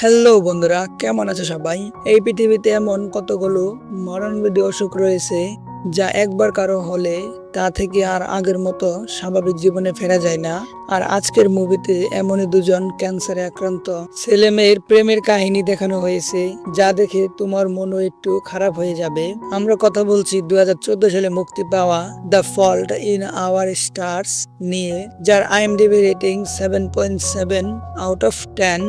Hello বন্ধুরা, কেমন আছে সবাই? এই পৃথিবীতে এমন কতগুলো মরণবিধি অসুখ রয়েছে যা একবার কারও হলে তা থেকে আর আগের মতো স্বাভাবিক জীবনে ফেরা যায় না। আর আজকের মুভিতে এমনই দুজন ক্যান্সারে আক্রান্ত ছেলে মেয়ের প্রেমের কাহিনী দেখানো হয়েছে, যা দেখে তোমার মনও একটু খারাপ হয়ে যাবে। আমরা কথা বলছি দু হাজার চোদ্দ সালে মুক্তি পাওয়া the fault in our stars নিয়ে, যার IMDb rating seven point seven out of ten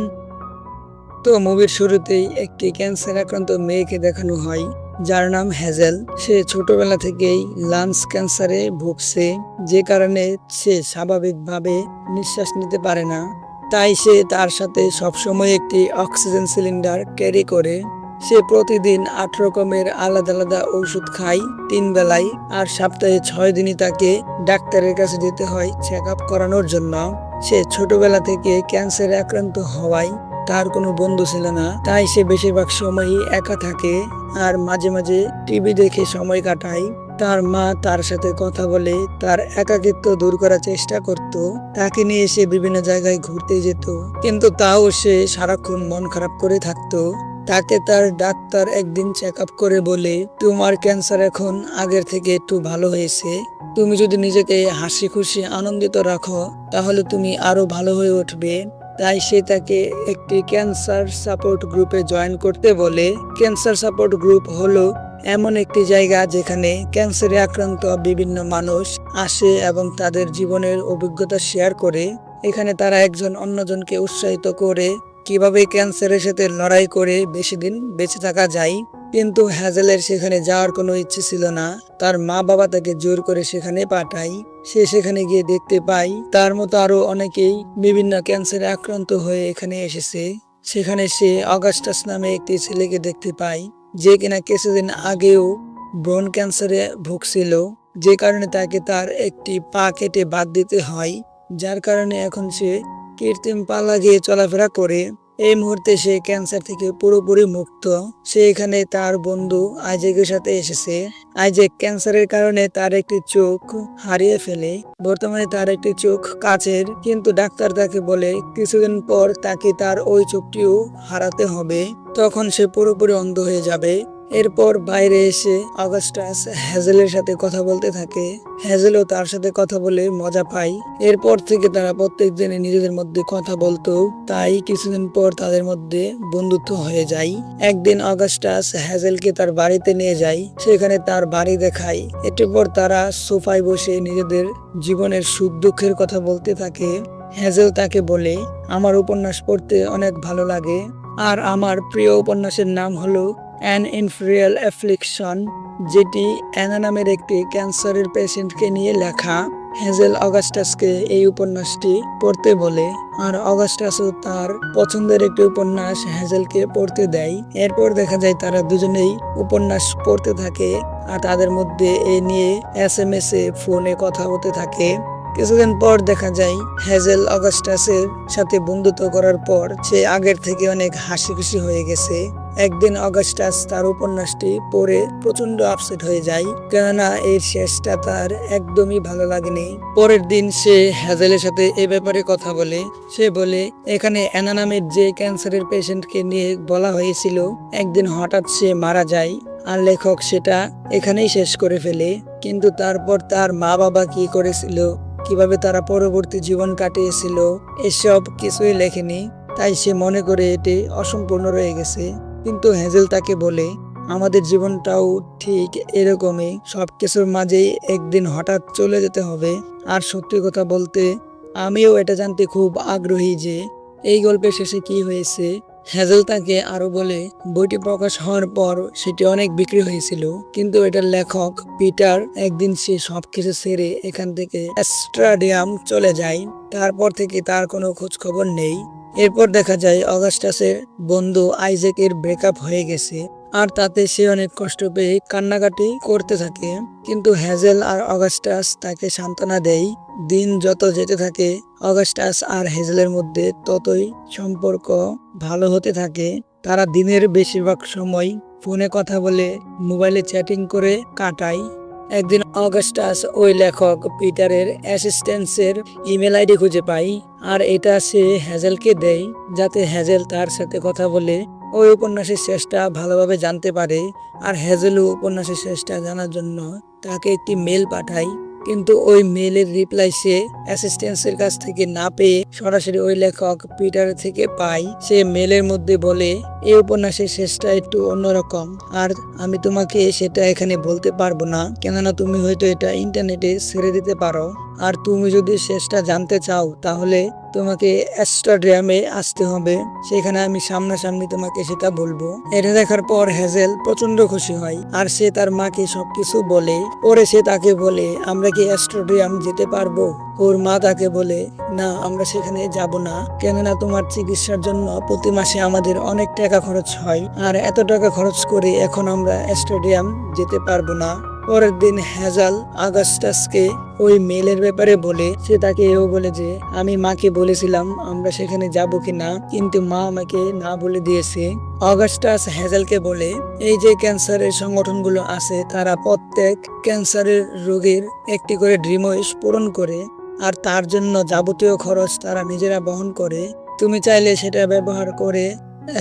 তো মুভির শুরুতেই একটি ক্যান্সার আক্রান্ত মেয়েকে দেখানো হয়, যার নাম হ্যাজেল। সে ছোটবেলা থেকেই লাংস ক্যান্সারে ভুগছে, যে কারণে সে স্বাভাবিকভাবে নিঃশ্বাস নিতে পারে না। তাই সে তার সাথে সবসময় একটি অক্সিজেন সিলিন্ডার ক্যারি করে। সে প্রতিদিন আট রকমের আলাদা আলাদা ওষুধ খায় তিন বেলায় আর সপ্তাহে ছয় দিনই তাকে ডাক্তারের কাছে যেতে হয় চেক আপ করানোর জন্য। সে ছোটবেলা থেকে ক্যান্সারে আক্রান্ত হওয়ায় তার কোনো বন্ধু ছিল না। তাই সে বেশিরভাগ সময়ই একা থাকে আর মাঝে মাঝে টিভি দেখে সময় কাটায়। তার মা তার সাথে কথা বলে তার একাকিত্ব দূর করার চেষ্টা করত। তাকে নিয়ে সে বিভিন্ন জায়গায় ঘুরতে যেত। কিন্তু তাও সে সারাক্ষণ মন খারাপ করে থাকতো। তাকে তার ডাক্তার একদিন চেক আপ করে বলে, তোমার ক্যান্সার এখন আগের থেকে একটু ভালো হয়েছে। তুমি যদি নিজেকে হাসি খুশি আনন্দিত রাখো, তাহলে তুমি আরও ভালো হয়ে উঠবে। তাই সে তাকে একটি ক্যান্সার সাপোর্ট গ্রুপে জয়েন করতে বলে। ক্যান্সার সাপোর্ট গ্রুপ হলো এমন একটি জায়গা যেখানে ক্যান্সারে আক্রান্ত বিভিন্ন মানুষ আসে এবং তাদের জীবনের অভিজ্ঞতা শেয়ার করে। এখানে তারা একজন অন্যজনকে উৎসাহিত করে। কীভাবে ক্যান্সারের সাথে লড়াই করে বেশি দিন বেঁচে থাকা যায়? কিন্তু হ্যাজেলের সেখানে যাওয়ার কোনো ইচ্ছে ছিল না। তার মা বাবা তাকে জোর করে সেখানে পাঠায়। সে সেখানে গিয়ে দেখতে পায়, তার মতো আরও অনেকেই বিভিন্ন ক্যান্সারে আক্রান্ত হয়ে এখানে এসেছে। সেখানে সে অগাস্টাস নামে একটি ছেলেকে দেখতে পায়, যে কিনা কিছুদিন আগেও ব্রন ক্যান্সারে ভুগছিল, যে কারণে তাকে তার একটি পা কেটে বাদ দিতে হয়, যার কারণে এখন সে কৃত্রিম পা লাগিয়ে চলাফেরা করে। এই মুহূর্তে সে ক্যান্সার থেকে পুরোপুরি মুক্ত। সে এখানে তার বন্ধু আইজেকের সাথে এসেছে। আইজেক ক্যান্সারের কারণে তার একটি চোখ হারিয়ে ফেলে। বর্তমানে তার একটি চোখ কাচের, কিন্তু ডাক্তার তাকে বলে, কিছুদিন পর তাকে তার ওই চোখটিও হারাতে হবে। তখন সে পুরোপুরি অন্ধ হয়ে যাবে। এরপর বাইরে এসে অগাস্টাস হ্যাজেলের সাথে কথা বলতে থাকে। হ্যাজেলও তার সাথে কথা বলে মজা পায়। এরপর থেকে তারা প্রত্যেক দিনে নিজেদের মধ্যে কথা বলতো তাই কিছুদিন পর তাদের মধ্যে বন্ধুত্ব হয়ে যায়। একদিন অগাস্টাস হ্যাজেলকে তার বাড়িতে নিয়ে যায়। সেখানে তার বাড়ি দেখায়। এটির পর তারা সোফায় বসে নিজেদের জীবনের সুখ দুঃখের কথা বলতে থাকে। হ্যাজেল তাকে বলে, আমার উপন্যাস পড়তে অনেক ভালো লাগে। আর আমার প্রিয় উপন্যাসের নাম হলো অ্যান ইনফ্রিয়াল অ্যাফ্লিকশন যেটি অ্যানা নামের একটি ক্যান্সারের পেশেন্টকে নিয়ে লেখা। হ্যাজেল অগাস্টাসকে এই উপন্যাসটি পড়তে বলে, আর অগাস্টাসও তার পছন্দের একটি উপন্যাস হ্যাজেলকে পড়তে দেয়। এরপর দেখা যায় তারা দুজনেই উপন্যাস পড়তে থাকে, আর তাদের মধ্যে এ নিয়ে এস এম এস এ ফোনে কথা হতে থাকে। কিছুদিন পর দেখা যায় হ্যাজেল অগাস্টাসের সাথে বন্ধুত্ব করার পর সে আগের থেকে অনেক হাসি খুশি হয়ে গেছে। একদিন অগাস্টাস তার উপন্যাসটি পড়ে প্রচণ্ড আপসেট হয়ে যায়, কেননা এর শেষটা তার একদমই ভালো লাগেনি। পরের দিন সে হ্যাজেলের সাথে এ ব্যাপারে কথা বলে। সে বলে, এখানে অ্যানা নামের যে ক্যান্সারের পেশেন্টকে নিয়ে বলা হয়েছিল, একদিন হঠাৎ সে মারা যায় আর লেখক সেটা এখানেই শেষ করে ফেলে। কিন্তু তারপর তার মা বাবা কি করেছিল, কীভাবে তারা পরবর্তী জীবন কাটিয়েছিল, এসব কিছুই লেখেনি। তাই সে মনে করে এটি অসম্পূর্ণ রয়ে গেছে। কিন্তু হ্যাজেল তাকে বলে, আমাদের জীবনটাও ঠিক এরকমই। সব কিছুর মাঝেই একদিন হঠাৎ চলে যেতে হবে। আর সত্যি কথা বলতে, আমিও এটা জানতে খুব আগ্রহী যে, এই গল্পের শেষে কি হয়েছে? হ্যাজেল তাকে আরও বলে, বইটি প্রকাশ হওয়ার পর সেটি অনেক বিক্রি হয়েছিল। কিন্তু এটার লেখক পিটার একদিন সে সবকিছু ছেড়ে এখান থেকে অ্যাস্ট্রাডিয়াম চলে যায়। তারপর থেকে তার কোনো খোঁজ খবর নেই। এরপর দেখা যায়, অগাস্টাসের বন্ধু আইজেকের ব্রেকআপ হয়ে গেছে আর তাতে সে অনেক কষ্ট পেয়ে কান্নাকাটি করতে থাকে। কিন্তু হ্যাজেল আর অগাস্টাস তাকে সান্ত্বনা দেয়, দিন যত যেতে থাকে, অগাস্টাস আর হেজেলের মধ্যে ততই সম্পর্ক ভালো হতে থাকে। তারা দিনের বেশিরভাগ সময় ফোনে কথা বলে, মোবাইলে চ্যাটিং করে কাটায়। একদিন অগাস্টাস ওই লেখক পিটারের অ্যাসিস্ট্যান্সের ইমেল আইডি খুঁজে পাই, আর এটা সে হ্যাজেলকে দেয়, যাতে হ্যাজেল তার সাথে কথা বলে ওই উপন্যাসের শেষটা ভালোভাবে জানতে পারে, আর হ্যাজেলও উপন্যাসের শেষটা জানার জন্য তাকে একটি মেল পাঠায়। কিন্তু ওই মেলের রিপ্লাই সে অ্যাসিস্ট্যান্সের কাছ থেকে না পেয়ে সরাসরি ওই লেখক পিটার থেকে পাই। সে মেলের মধ্যে বলে এই উপন্যাসের শেষটা একটু অন্যরকম। আর আমি তোমাকে সেটা এখানে বলতে পারব না। কেননা তুমি হয়তো এটা ইন্টারনেটে ছেড়ে দিতে পারো। আর তুমি যদি শেষটা জানতে চাও, তাহলে তোমাকে অ্যাস্ট্রাডিয়ামে আসতে হবে। সেখানে আমি সামনাসামনি তোমাকে সেটা বলব। এটা দেখার পর হ্যাজেল প্রচণ্ড খুশি হয় আর সে তার মাকে সবকিছু বলে। পরে সে তাকে বলে, আমরা কি অ্যাস্ট্রাডিয়াম যেতে পারব? ওর মা তাকে বলে, না, আমরা সেখানে যাব না। কেননা তোমার চিকিৎসার জন্য প্রতি মাসে আমাদের অনেক টাকা খরচ হয়। আর এত টাকা খরচ করে এখন আমরা স্টেডিয়াম যেতে পারব না। পরের দিন হ্যাজাল আগাস্টাসকে ওই মেলের ব্যাপারে বলে, সে তাকে এও বলে যে, আমি মাকে বলেছিলাম আমরা সেখানে যাব কি না, কিন্তু মা আমাকে না বলে দিয়েছে। অগাস্টাস হ্যাজালকে বলে, এই যে ক্যান্সারের সংগঠনগুলো আছে, তারা প্রত্যেক ক্যান্সারের রোগীর একটি করে ড্রিমওয়েস পূরণ করে, আর তার জন্য যাবতীয় খরচ তারা নিজেরা বহন করে। তুমি চাইলে সেটা ব্যবহার করে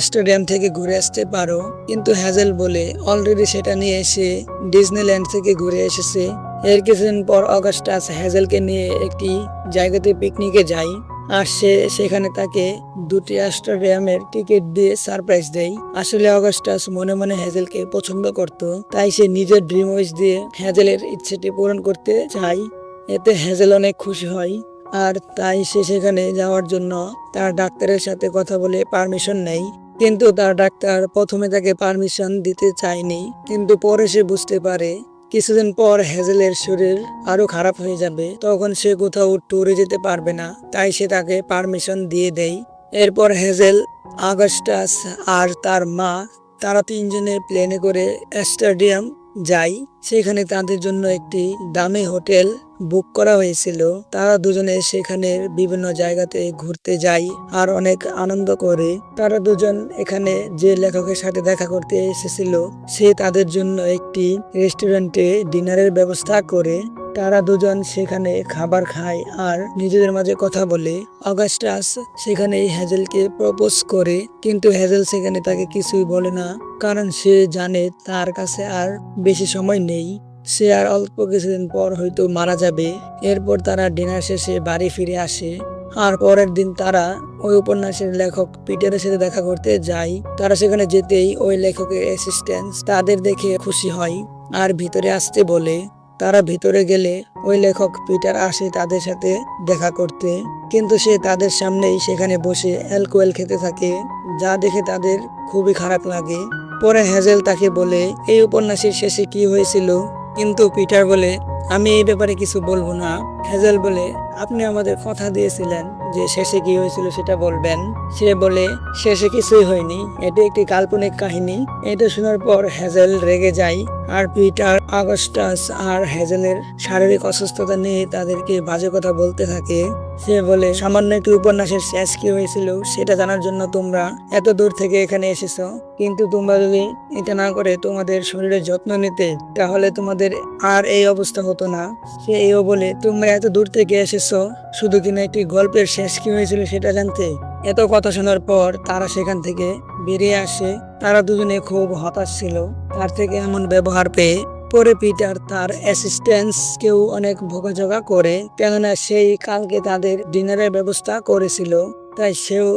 স্টেডিয়াম থেকে ঘুরে আসতে পারো। কিন্তু হ্যাজেল বলে অলরেডি সেটা নিয়ে এসে ডিজনিল্যান্ড থেকে ঘুরে এসেছে। এর কিছুদিন পর অগাস্টাস হ্যাজেলকে নিয়ে একটি জায়গাতে পিকনিকে যায় আর সে সেখানে তাকে দুটি স্টেডিয়ামের টিকিট দিয়ে সারপ্রাইজ দেয়। আসলে অগাস্টাস মনে মনে হ্যাজেলকে পছন্দ করত। তাই সে নিজের ড্রিম উইশ দিয়ে হ্যাজেলের ইচ্ছেটি পূরণ করতে চায়। এতে হ্যাজেল অনেক খুশি হয়। আর তাই সে সেখানে যাওয়ার জন্য তার ডাক্তারের সাথে কথা বলে পারমিশন নেয় কিন্তু তার ডাক্তার প্রথমে তাকে পারমিশন দিতে চায়নি। কিন্তু পরে সে বুঝতে পারে, কিছুদিন পর হ্যাজেলের শরীর আরও খারাপ হয়ে যাবে। তখন সে কোথাও ট্যুরে যেতে পারবে না। তাই সে তাকে পারমিশন দিয়ে দেয় এরপর হ্যাজেল আগস্টাস আর তার মা, তারা তিনজনে প্লেনে করে স্টেডিয়াম যায়। সেখানে তাদের জন্য একটি দামি হোটেল বুক করা হয়েছিল। তারা দুজনে সেখানে বিভিন্ন জায়গাতে ঘুরতে যায় আর অনেক আনন্দ করে। তারা দুজন এখানে যে লেখকের সাথে দেখা করতে এসেছিল, সে তাদের জন্য একটি রেস্টুরেন্টে ডিনারের ব্যবস্থা করে। তারা দুজন সেখানে খাবার খায় আর নিজেদের মাঝে কথা বলে। অগাস্টাস সেখানে হ্যাজেলকে প্রপোজ করে, কিন্তু হ্যাজেল সেখানে তাকে কিছুই বলে না, কারণ সে জানে তার কাছে আর বেশি সময় নেই। সে আর অল্প কিছুদিন পর হয়তো মারা যাবে। এরপর তারা ডিনার শেষে বাড়ি ফিরে আসে। আর পরের দিন তারা ওই উপন্যাসের লেখক পিটারের সাথে দেখা করতে যায়। তারা সেখানে যেতেই ওই লেখকের অ্যাসিস্ট্যান্ট তাদের দেখে খুশি হয় আর ভিতরে আসতে বলে। তারা ভিতরে গেলে ওই লেখক পিটার আসে তাদের সাথে দেখা করতে। কিন্তু সে তাদের সামনেই সেখানে বসে অ্যালকোয়েল খেতে থাকে, যা দেখে তাদের খুবই খারাপ লাগে। পরে হ্যাজেল তাকে বলে, এই উপন্যাসের শেষে কি হয়েছিল? কিন্তু পিটার বলে আমি এই ব্যাপারে কিছু বলব না। হ্যাজেল বলে, আপনি আমাদের কথা দিয়েছিলেন যে শেষে কি হয়েছিল সেটা বলবেন। সে বলে, শেষে কিছুই হয়নি। এটি একটি কাল্পনিক কাহিনী। এটা শোনার পর হ্যাজেল রেগে যায় আর পিটার, আগস্টাস আর হ্যাজেলের শারীরিক অসুস্থতা নিয়ে তাদেরকে বাজে কথা বলতে থাকে। সে বলে, সামান্য একটি উপন্যাসের শেষ কি হয়েছিল সেটা জানার জন্য তোমরা এত দূর থেকে এখানে এসেছ। কিন্তু তোমরা যদি এটা না করে তোমাদের শরীরের যত্ন নিতে, তাহলে তোমাদের আর এই অবস্থা হতো না। সে এও বলে, তোমরা এত দূর থেকে এসেছ? শুধু কিনা একটি গল্পের শেষ কি হয়েছিল সেটা জানতে? এত কথা শোনার পর তারা সেখান থেকে বেরিয়ে আসে। তারা দুজনে খুব হতাশ ছিল। তার থেকে এমন ব্যবহার পেয়ে পরে পিটার তার অ্যাসিস্ট্যান্স কেউ অনেক ভোগাযোগা করে। কেননা সেই কালকে তাদের ডিনারের ব্যবস্থা করেছিল। তাই সেও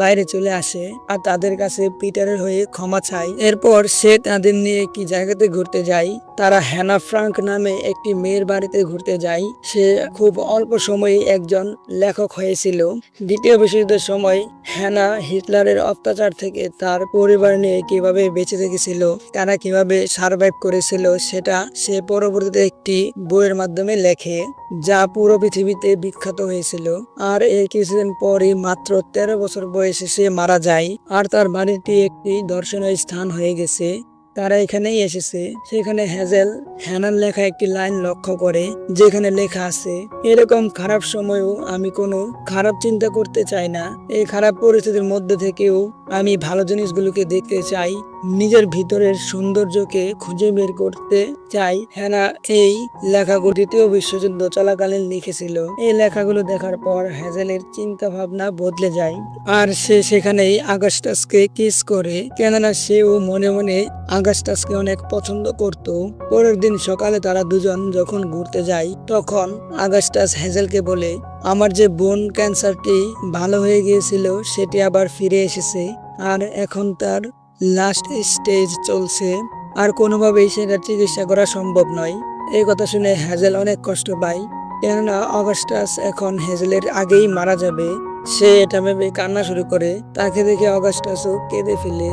বাইরে চলে আসে আর তাদের কাছে পিটারের হয়ে ক্ষমা চায়। এরপর সে তাদের নিয়ে একটি জায়গাতে ঘুরতে যায়। তারা হ্যানা ফ্রাঙ্ক নামে একটি মেয়ের বাড়িতে ঘুরতে যায়। সে খুব অল্প সময়ে একজন লেখক হয়েছিল। দ্বিতীয় বিশ্বযুদ্ধের সময় হ্যানা হিটলারের অত্যাচার থেকে তার পরিবার নিয়ে কীভাবে বেঁচে থেকেছিল তারা কীভাবে সার্ভাইভ করেছিল, সেটা সে পরবর্তীতে একটি বইয়ের মাধ্যমে লেখে। যা পুরো পৃথিবীতে বিখ্যাত হয়েছিল। আর এর কিছুদিন পরই মাত্র তেরো বছর বয়সে সে মারা যায়। আর তার বাড়িটি একটি দর্শনীয় স্থান হয়ে গেছে। তারা এখানেই এসেছে। সেখানে হ্যাজেল হ্যানার লেখা একটি লাইন লক্ষ্য করে, যেখানে লেখা আছে, এরকম খারাপ সময়েও আমি কোনো খারাপ চিন্তা করতে চাই না। এই খারাপ পরিস্থিতির মধ্যে থেকেও আমি ভালো জিনিসগুলোকে দেখতে চাই। নিজের ভিতরের সৌন্দর্যকে খুঁজে বের করতে চাই। হ্যানা এই লেখাগুলো দ্বিতীয় বিশ্বযুদ্ধ চলাকালীন লিখেছিল। এই লেখাগুলো দেখার পর হ্যাজেলের চিন্তা ভাবনা বদলে যায়। আর সে সেখানেই আগাস্টাসকে কিস করে। কেননা সেও মনে মনে আগাস্টাসকে অনেক পছন্দ করত। পরের দিন সকালে তারা দুজন যখন ঘুরতে যায়, তখন আগাস্টাস হ্যাজেলকে বলে, আমার যে বোন ক্যান্সারটি ভালো হয়ে গিয়েছিল, সেটি আবার ফিরে এসেছে। আর এখন তার লাস্ট স্টেজ চলছে। আর কোনোভাবেই সেটা চিকিৎসা করা সম্ভব নয়। এই কথা শুনে হ্যাজেল অনেক কষ্ট পায়। কেননা অগাস্টাস এখন হ্যাজেলের আগেই মারা যাবে। সে এটা ভেবে কান্না শুরু করে। তাকে দেখে অগাস্টাসও কেঁদে ফেলে।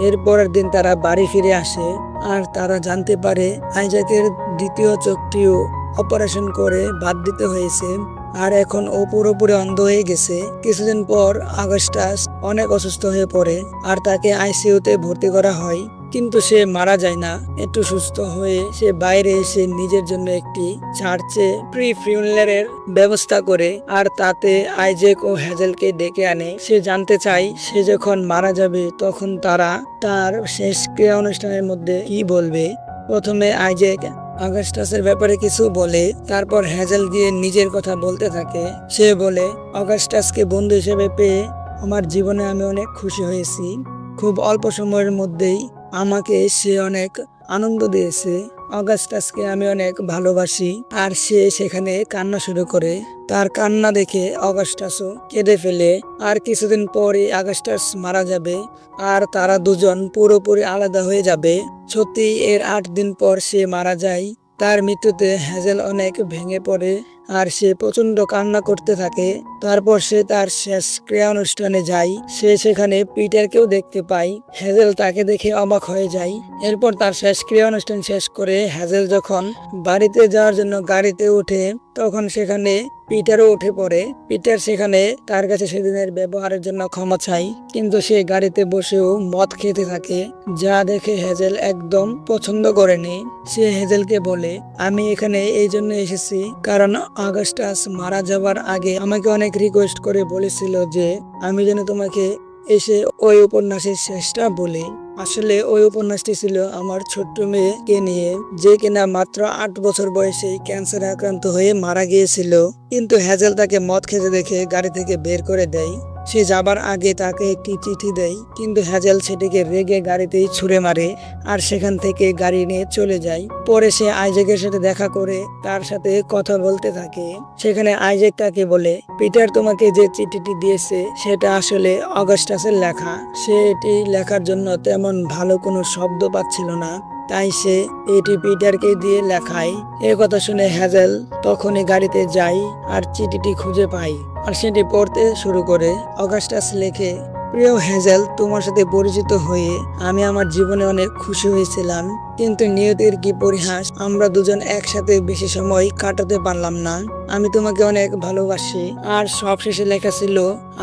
এর পরের দিন তারা বাড়ি ফিরে আসে। আর তারা জানতে পারে আইজাকের দ্বিতীয় চোখটিও অপারেশন করে বাদ দিতে হয়েছে। আর এখন ও পুরোপুরি অন্ধ হয়ে গেছে। কিছুদিন পর আগস্টাস অনেক অসুস্থ হয়ে পড়ে আর তাকে আইসিইউতে ভর্তি করা হয়। কিন্তু সে মারা যায় না। একটু সুস্থ হয়ে সে বাইরে এসে নিজের জন্য একটি চার্চে প্রি ফিউনারের ব্যবস্থা করে আর তাতে আইজেক ও হ্যাজেলকে ডেকে আনে। সে জানতে চায়, সে যখন মারা যাবে তখন তারা তার শেষ ক্রিয়া অনুষ্ঠানের মধ্যে কি বলবে। প্রথমে আইজেক অগাস্টাসের ব্যাপারে কিছু বলে, তারপর হ্যাজেল গিয়ে নিজের কথা বলতে থাকে। সে বলে, অগাস্টাসকে বন্ধু হিসেবে পেয়ে আমার জীবনে আমি অনেক খুশি হয়েছি। খুব অল্প সময়ের মধ্যেই আমাকে সে অনেক আনন্দ দিয়েছে। অগাস্টাসকে আমি অনেক ভালোবাসি আর সে সেখানে কান্না শুরু করে। তার কান্না দেখে অগাস্টাসও কেঁদে ফেলে। আর কিছুদিন পরে অগাস্টাস মারা যাবে আর তারা দুজন পুরোপুরি আলাদা হয়ে যাবে। সত্যি এর আট দিন পর সে মারা যায়। তার মৃত্যুতে হ্যাজেল অনেক ভেঙে পড়ে আর সে প্রচণ্ড কান্না করতে থাকে। তারপর সে তার শেষ ক্রিয়া অনুষ্ঠানে যায়। সে সেখানে পিটারকেও দেখতে পায়। হ্যাজেল তাকে দেখে অবাক হয়ে যায়। এরপর তার শেষ ক্রিয়া অনুষ্ঠান শেষ করে হ্যাজেল যখন বাড়িতে যাওয়ার জন্য গাড়িতে ওঠে, তখন সেখানে পিটারও উঠে পড়ে। পিটার সেখানে তার কাছে সেদিনের ব্যবহারের জন্য ক্ষমা চাই কিন্তু সে গাড়িতে বসেও মদ খেতে থাকে, যা দেখে হেজেল একদম পছন্দ করেনি। সে হেজেলকে বলে, আমি এখানে এই জন্য এসেছি, কারণ আগস্টাস মারা যাবার আগে আমাকে অনেক রিকোয়েস্ট করে বলেছিল যে, আমি যেন তোমাকে এসে ওই উপন্যাসের শেষটা বলি। আসলে ওই উপন্যাসটি ছিল আমার ছোট্ট মেয়েকে নিয়ে, যে কিনা মাত্র আট বছর বয়সে ক্যান্সারে আক্রান্ত হয়ে মারা গিয়েছিল। কিন্তু হ্যাজেল তাকে মদ খেতে দেখে গাড়ি থেকে বের করে দেয়। সে যাবার আগে তাকে একটি চিঠি দেয়, কিন্তু হ্যাজেল সেটিকে রেগে গাড়িতেই ছুঁড়ে মারে আর সেখান থেকে গাড়ি নিয়ে চলে যায়। পরে সে আইজেকের সাথে দেখা করে তার সাথে কথা বলতে থাকে। সেখানে আইজেক তাকে বলে, পিটার তোমাকে যে চিঠিটি দিয়েছে, সেটা আসলে অগাস্টাসের লেখা। সে এটি লেখার জন্য তেমন ভালো কোনো শব্দ পাচ্ছিল না। তাই সে এটি পিটারকে দিয়ে লেখায়, এ কথা শুনে হ্যাজেল তখনই গাড়িতে যায় আর চিঠিটি খুঁজে পায় আর সেটি পড়তে শুরু করে অগাস্টাস লেখে, প্রিয় হ্যাজেল তোমার সাথে পরিচিত হয়ে আমি আমার জীবনে অনেক খুশি হয়েছিলাম, কিন্তু নিয়তির কি পরিহাস? আমরা দুজন একসাথে বেশি সময় কাটাতে পারলাম না। আমি তোমাকে অনেক ভালোবাসি। আর সব শেষে লেখা ছিল,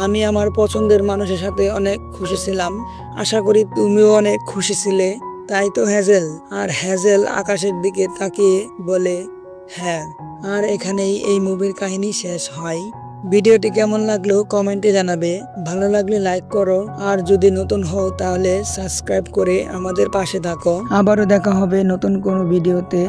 আমি আমার পছন্দের মানুষের সাথে অনেক খুশি ছিলাম। আশা করি তুমিও অনেক খুশি ছিলে। তাই তো হ্যাজেল, আর হ্যাজেল আকাশের দিকে তাকিয়ে বলে হ্যাঁ আর এখানেই এই মুভির কাহিনী শেষ হয়। ভিডিওটি কেমন লাগল কমেন্টে জানাবে। ভালো লাগলে লাইক করো, আর যদি নতুন হও তাহলে সাবস্ক্রাইব করে আমাদের পাশে থাকো। আবারও দেখা হবে নতুন কোনো ভিডিওতে।